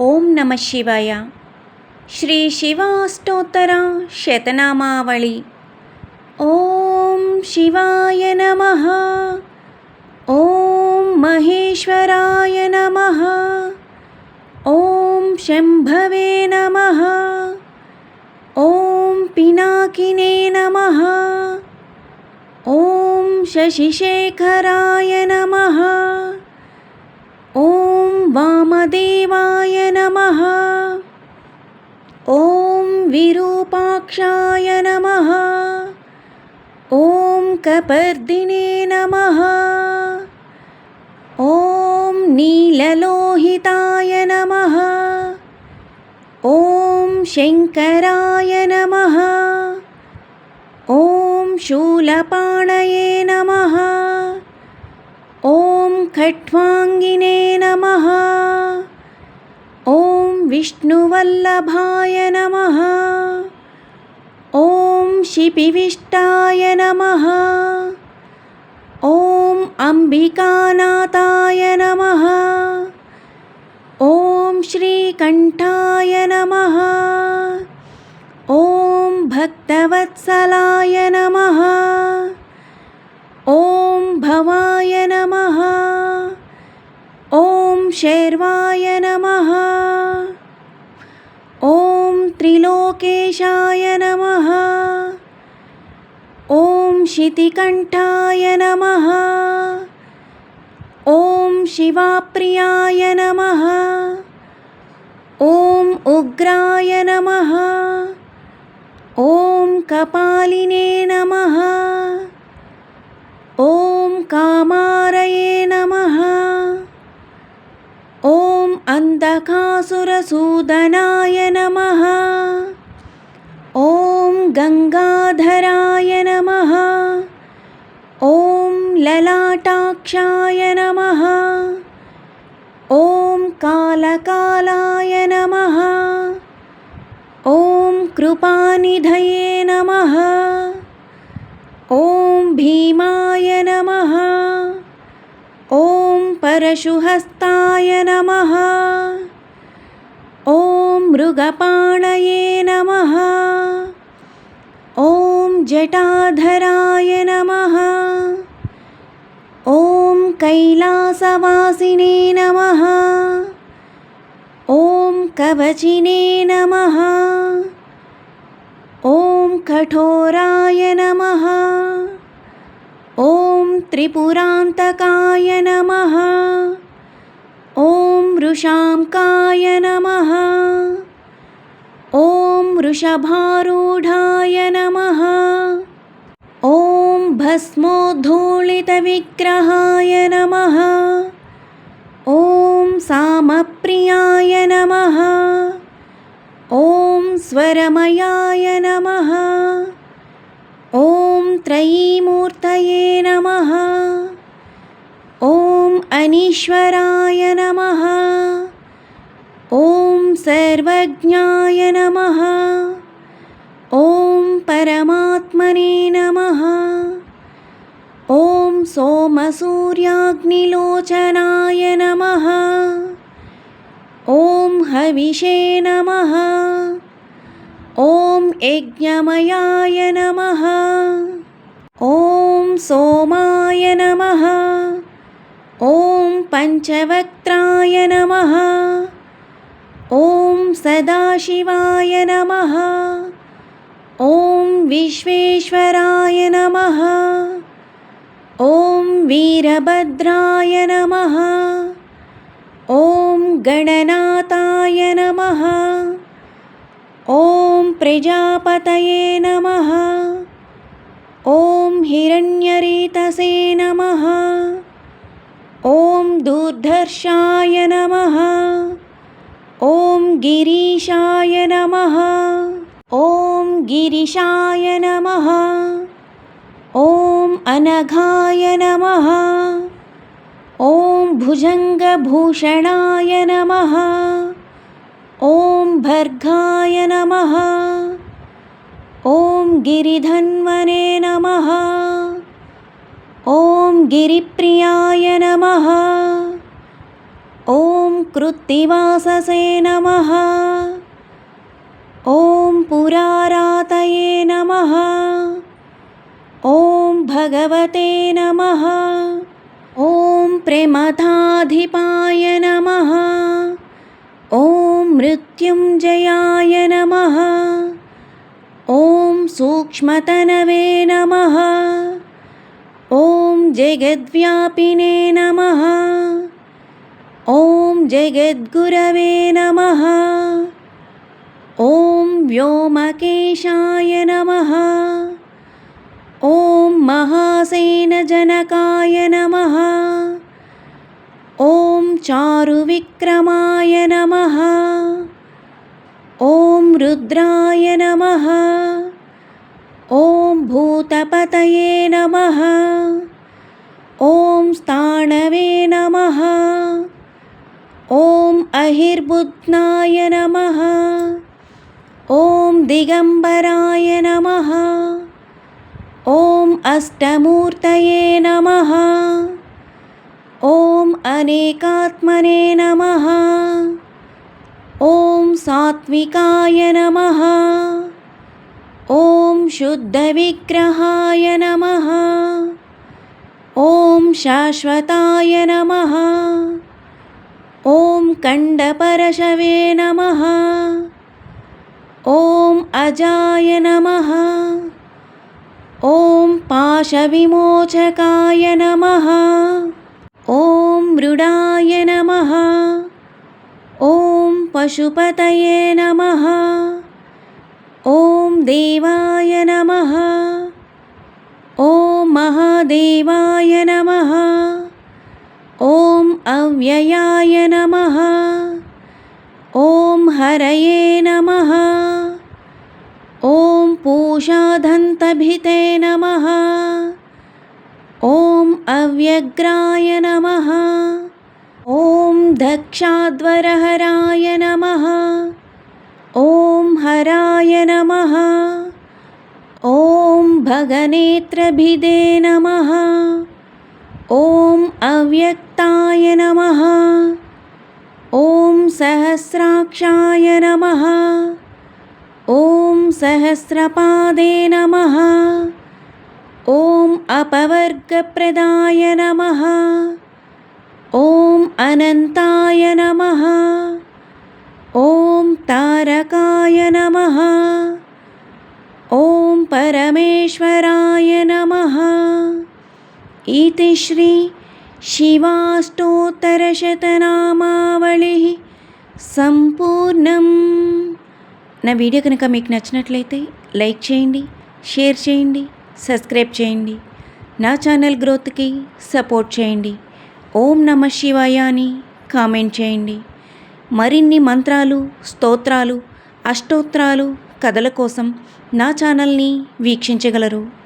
ಓಂ ನಮಃ ಶಿವಾಯ ಶ್ರೀ ಶಿವಾಷ್ಟೋತ್ತರ ಶತನಾಮಾವಳಿ ಓಂ ಶಿವಾಯ ನಮಃ ಓಂ ಮಹೇಶ್ವರಾಯ ನಮಃ ಓಂ ಶಂಭವೇ ನಮಃ ಓಂ ಪಿನಾಕಿನೇ ನಮಃ ಓಂ ಶಶಿಶೇಖರಾಯ ನಮಃ ॐ वामदेवाय नमः। ॐ विरूपाक्षाय नमः। ॐ कपर्दिने नमः। ॐ नीललोहिताय नमः। ॐ शङ्कराय नमः। ॐ शूलपाणये नमः खट्वाङ्गिने नमः। ॐ विष्णुवल्लभाय नमः। ॐ शिपिविष्टाय नमः। ॐ अम्बिकानाथाय नमः। ॐ श्रीकण्ठाय नमः। ॐ भक्तवत्सलाय नमः। ॐ भवाय नमः। ॐ शर्वाय नमः ॐ त्रिलोकेशाय नमः ॐ शितिकण्ठाय नमः ॐ शिवाप्रियाय नमः ॐ उग्राय नमः ॐ कपालिने नमः ॐ कामारये अन्धकासुरसूदनाय नमः। ॐ गङ्गाधराय नमः। ॐ ललाटाक्षाय नमः। ॐ कालकालाय नमः। ॐ कृपानिधये नमः। ॐ भीमाय नमः। परशुहस्ताय नमः। ॐ मृगपाणये नमः। ॐ जटाधराय नमः। ॐ कैलासवासिने नमः। ॐ कवचिने नमः। ॐ कठोराय नमः। त्रिपुरान्तकाय नमः। ॐ वृषाङ्काय नमः। ॐ वृषभारूढाय नमः। ॐ भस्मोद्धूलितविग्रहाय नमः। ॐ सामप्रियाय नमः। ॐ स्वरमयाय नमः ॐ त्रयीमूर्तये नमः। ॐ अनीश्वराय नमः। ॐ सर्वज्ञाय नमः। ॐ परमात्मने नमः। ॐ सोमसूर्याग्निलोचनाय नमः। ॐ हविषे नमः ॐ यज्ञमयाय नमः। ॐ सोमाय नमः। ॐ पञ्चवक्त्राय नमः। ॐ सदाशिवाय नमः। ॐ विश्वेश्वराय नमः। ॐ वीरभद्राय नमः। ॐ गणनाथाय नमः ॐ प्रजापतये नमः। ॐ हिरण्यरीतसे नमः। ॐ दुर्धर्षाय नमः। ॐ गिरीशाय नमः। ॐ गिरिशाय नमः। ॐ अनघाय नमः। ॐ भुजङ्गभूषणाय नमः ॐ भर्गाय नमः। ॐ गिरिधन्वने नमः। ॐ गिरिप्रियाय नमः। ॐ कृत्तिवाससे नमः। ॐ पुरारातये नमः। ॐ भगवते नमः। ॐ प्रेमथाधिपाय नमः मृत्युञ्जयाय नमः। ॐ सूक्ष्मतनवे नमः। ॐ जगद्व्यापिने नमः। ॐ जगद्गुरवे नमः। ॐ व्योमकेशाय नमः। ॐ महासेनजनकाय नमः चारुविक्रमाय नमः। ॐ रुद्राय नमः। ॐ भूतपतये नमः। ॐ स्थाणवे नमः। ॐ अहिर्बुध्नाय नमः। ॐ दिगम्बराय नमः। ॐ अष्टमूर्तये नमः ॐ अनेकात्मने नमः। ॐ सात्विकाय नमः। ॐ शुद्धविग्रहाय नमः। ॐ शाश्वताय नमः। ॐ कण्डपरशवे नमः। ॐ अजाय नमः। ॐ पाशविमोचकाय नमः ॐ मृडाय नमः। ॐ पशुपतये नमः। ॐ देवाय नमः। ॐ महादेवाय नमः। ॐ अव्ययाय नमः। ॐ हरये नमः। ॐ पूषाधन्तभिते नमः। अव्यग्राय नमः। ॐ दक्षाध्वरहराय नमः। ॐ हराय नमः। ॐ भगनेत्रभिदे नमः। ॐ अव्यक्ताय नमः। ॐ सहस्राक्षाय नमः। ॐ सहस्रपादे नमः अपवर्गप्रदाय नमः ॐ अनन्ताय नमः ॐ तारकाय नमः ॐ परमेश्वराय नमः इति श्री శివాష్టోత్తరశతనామావళి సంపూర్ణం నా వీడియో కనుక మీకు నచ్చినట్లయితే లైక్ చేయండి షేర్ చేయండి సబ్స్క్రైబ్ చేయండి. నా ఛానల్ గ్రోత్కి సపోర్ట్ చేయండి. ఓం నమ శివాయ అని కామెంట్ చేయండి. మరిన్ని మంత్రాలు స్తోత్రాలు అష్టోత్రాలు కథల కోసం నా ఛానల్ని వీక్షించగలరు.